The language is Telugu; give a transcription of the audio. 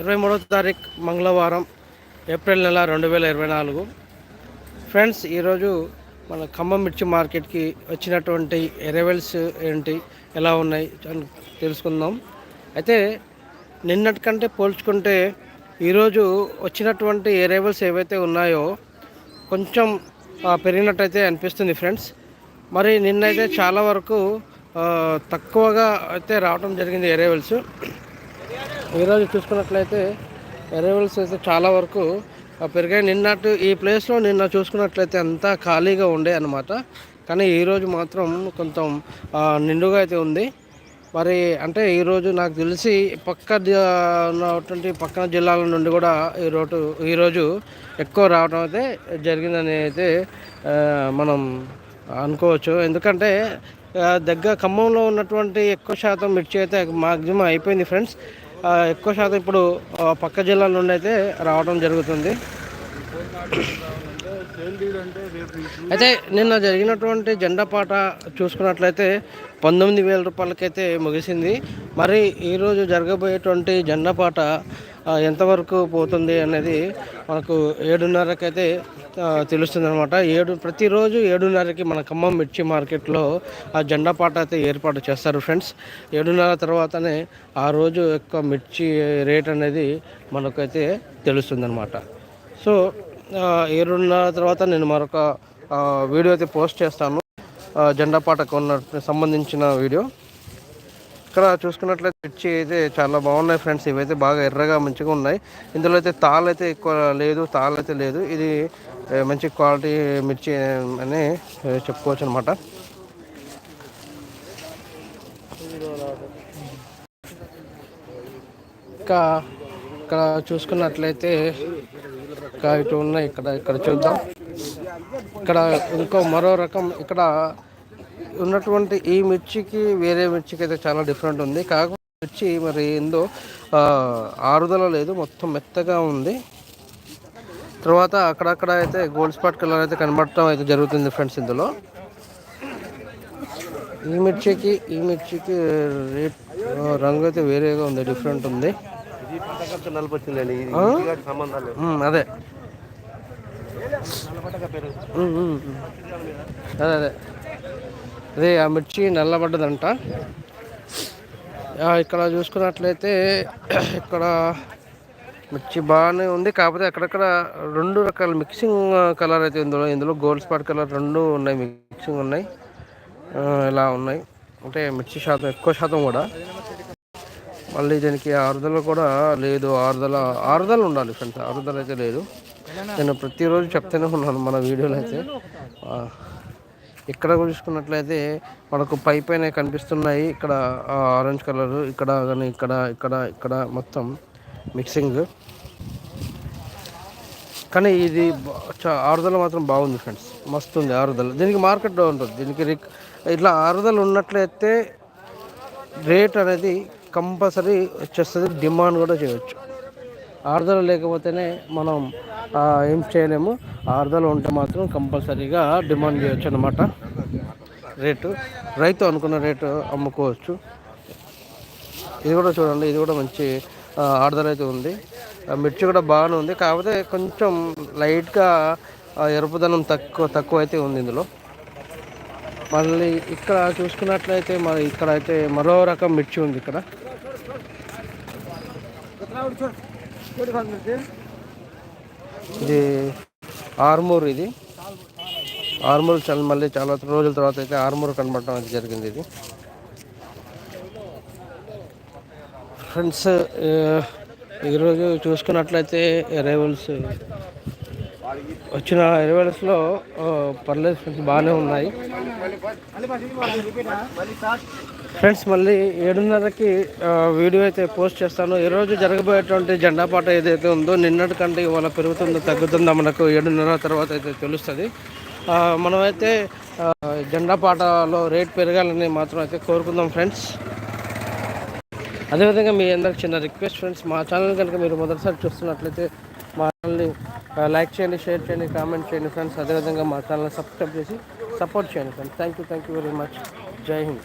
ఇరవై మూడవ తారీఖు మంగళవారం ఏప్రిల్ నెల రెండు వేల ఇరవై నాలుగు. ఫ్రెండ్స్ ఈరోజు మన ఖమ్మం మిర్చి మార్కెట్కి వచ్చినటువంటి ఎరవెల్స్ ఏంటి ఎలా ఉన్నాయి అని తెలుసుకుందాం. అయితే నిన్నటికంటే పోల్చుకుంటే ఈరోజు వచ్చినటువంటి ఎరేవల్స్ ఏవైతే ఉన్నాయో కొంచెం పెరిగినట్టయితే అనిపిస్తుంది ఫ్రెండ్స్. మరి నిన్నైతే చాలా వరకు తక్కువగా అయితే రావడం జరిగింది ఎరేవల్స్. ఈరోజు చూసుకున్నట్లయితే ఎరేవల్స్ అయితే చాలా వరకు పెరిగాయి. నిన్నట్టు ఈ ప్లేస్లో నిన్న చూసుకున్నట్లయితే అంతా ఖాళీగా ఉండే అనమాట కానీ ఈరోజు మాత్రం కొంచెం నిండుగా అయితే ఉంది. మరి అంటే ఈరోజు నాకు తెలిసి పక్క ఉన్నటువంటి పక్కన జిల్లాల నుండి కూడా ఈరోజు ఈరోజు ఎక్కువ రావడం అయితే జరిగిందని అయితే మనం అనుకోవచ్చు. ఎందుకంటే దగ్గర ఖమ్మంలో ఉన్నటువంటి ఎక్కువ శాతం మిర్చి అయితే మ్యాక్సిమం అయిపోయింది ఫ్రెండ్స్ ఎక్కువ శాతం ఇప్పుడు పక్క జిల్లాల నుండి అయితే రావడం జరుగుతుంది. అయితే నిన్న జరిగినటువంటి జెండా పాట చూసుకున్నట్లయితే పంతొమ్మిది వేల రూపాయలకైతే ముగిసింది. మరి ఈరోజు జరగబోయేటువంటి జెండా పాట ఎంతవరకు పోతుంది అనేది మనకు ఏడున్నరకైతే తెలుస్తుంది అనమాట ఏడు ప్రతిరోజు ఏడున్నరకి మన ఖమ్మం మిర్చి మార్కెట్లో ఆ జెండా పాట అయితే ఏర్పాటు చేస్తారు ఫ్రెండ్స్. ఏడున్నర తర్వాతనే ఆ రోజు యొక్క మిర్చి రేట్ అనేది మనకైతే తెలుస్తుంది అనమాట సో ఏడున్నర తర్వాత నేను మరొక వీడియో అయితే పోస్ట్ చేస్తాను. జెండా పాటకు ఉన్న సంబంధించిన వీడియో. ఇక్కడ చూసుకున్నట్లయితే మిర్చి అయితే చాలా బాగున్నాయి ఫ్రెండ్స్. ఇవైతే బాగా ఎర్రగా మంచిగా ఉన్నాయి. ఇందులో అయితే తాళ్ళు అయితే ఎక్కువ లేదు తాళ్ళు అయితే లేదు. ఇది మంచి క్వాలిటీ మిర్చి అని చెప్పుకోవచ్చు అనమాట ఇంకా ఇక్కడ చూసుకున్నట్లయితే ఇంకా ఇటు ఉన్నాయి. ఇక్కడ ఇక్కడ చూద్దాం. ఇక్కడ ఇంకో మరో రకం ఇక్కడ ఉన్నటువంటి ఈ మిర్చికి వేరే మిర్చికి అయితే చాలా డిఫరెంట్ ఉంది. కాకపోతే మిర్చి మరి ఏందో ఆరుదల లేదు మొత్తం మెత్తగా ఉంది. తర్వాత అక్కడక్కడ అయితే గోల్డ్ స్పాట్ కలర్ అయితే కనబడటం అయితే జరుగుతుంది ఫ్రెండ్స్ ఇందులో. ఈ మిర్చికి ఈ మిర్చికి రేట్ రంగు అయితే వేరేగా ఉంది డిఫరెంట్ ఉంది. అదే. అదే అదే. అదే ఆ మిర్చి నల్లబడ్డదంట. ఇక్కడ చూసుకున్నట్లయితే ఇక్కడ మిర్చి బాగానే ఉంది. కాకపోతే అక్కడక్కడ రెండు రకాల మిక్సింగ్ కలర్ అయితే ఇందులో ఇందులో గోల్డ్ స్పాట్ కలర్ రెండు ఉన్నాయి మిక్సింగ్ ఉన్నాయి. ఇలా ఉన్నాయి. అంటే మిర్చి శాతం ఎక్కువ శాతం కూడా. మళ్ళీ దీనికి ఆరుదల కూడా లేదు. ఆరుదల ఆరుదల ఉండాలి ఫ్రెండ్స్. ఆరుదల అయితే లేదు. నేను ప్రతిరోజు చెప్తూనే ఉన్నాను మన వీడియోలో అయితే. ఇక్కడ చూసుకున్నట్లయితే మనకు పై పైన కనిపిస్తున్నాయి. ఇక్కడ ఆరెంజ్ కలర్ ఇక్కడ కానీ ఇక్కడ ఇక్కడ ఇక్కడ మొత్తం మిక్సింగ్. కానీ ఇది ఆరుదల మాత్రం బాగుంది ఫ్రెండ్స్. మస్తు ఉంది ఆరుదల. దీనికి మార్కెట్ ఉంటుంది దీనికి ఇట్లా ఆరుదల ఉన్నట్లయితే రేట్ అనేది కంపల్సరీ వచ్చేస్తుంది. డిమాండ్ కూడా చేయవచ్చు ఆరుదల లేకపోతేనే మనం ఏం చేయలేము. ఆరుదల ఉంటే మాత్రం కంపల్సరీగా డిమాండ్ చేయొచ్చు అనమాట రేటు రైతు అనుకున్న రేటు అమ్ముకోవచ్చు. ఇది కూడా చూడండి ఇది కూడా మంచి ఆరుదల అయితే ఉంది. మిర్చి కూడా బాగానే ఉంది. కాకపోతే కొంచెం లైట్గా ఎరుపుదనం తక్కువ తక్కువ అయితే ఉంది ఇందులో. మళ్ళీ ఇక్కడ చూసుకున్నట్లయితే మరి ఇక్కడ అయితే మరో రకం మిర్చి ఉంది ఇక్కడ. ఇది. ఆర్మూర్ ఇది. ఆర్మూర్ చాలా మళ్ళీ చాలా రోజుల తర్వాత అయితే ఆర్మూర్ కనబడటం అయితే జరిగింది ఇది. ఫ్రెండ్స్ ఈరోజు చూసుకున్నట్లయితే రైవల్స్ వచ్చిన ఎరవేలస్లో పర్లేదు ఫ్రెండ్స్ బాగానే ఉన్నాయి. ఫ్రెండ్స్ మళ్ళీ ఏడున్నరకి వీడియో అయితే పోస్ట్ చేస్తాను. ఈరోజు జరగబోయేటువంటి జెండా పాట ఏదైతే ఉందో నిన్నటి కంటే ఇవాళ పెరుగుతుందో తగ్గుతుందో మనకు ఏడున్నర తర్వాత అయితే తెలుస్తుంది. మనమైతే జెండా పాటలో రేట్ పెరగాలని మాత్రం అయితే కోరుకుందాం ఫ్రెండ్స్. అదేవిధంగా మీ అందరికి చిన్న రిక్వెస్ట్ ఫ్రెండ్స్ మా ఛానల్ కనుక మీరు మొదటిసారి చూస్తున్నట్లయితే మా ఛానల్ని లైక్ చేయండి షేర్ చేయండి కామెంట్ చేయండి ఫ్రెండ్స్. అదేవిధంగా మా ఛానల్ని సబ్స్క్రైబ్ చేసి సపోర్ట్ చేయండి friends. Thank you thank you very much. జై హింద్.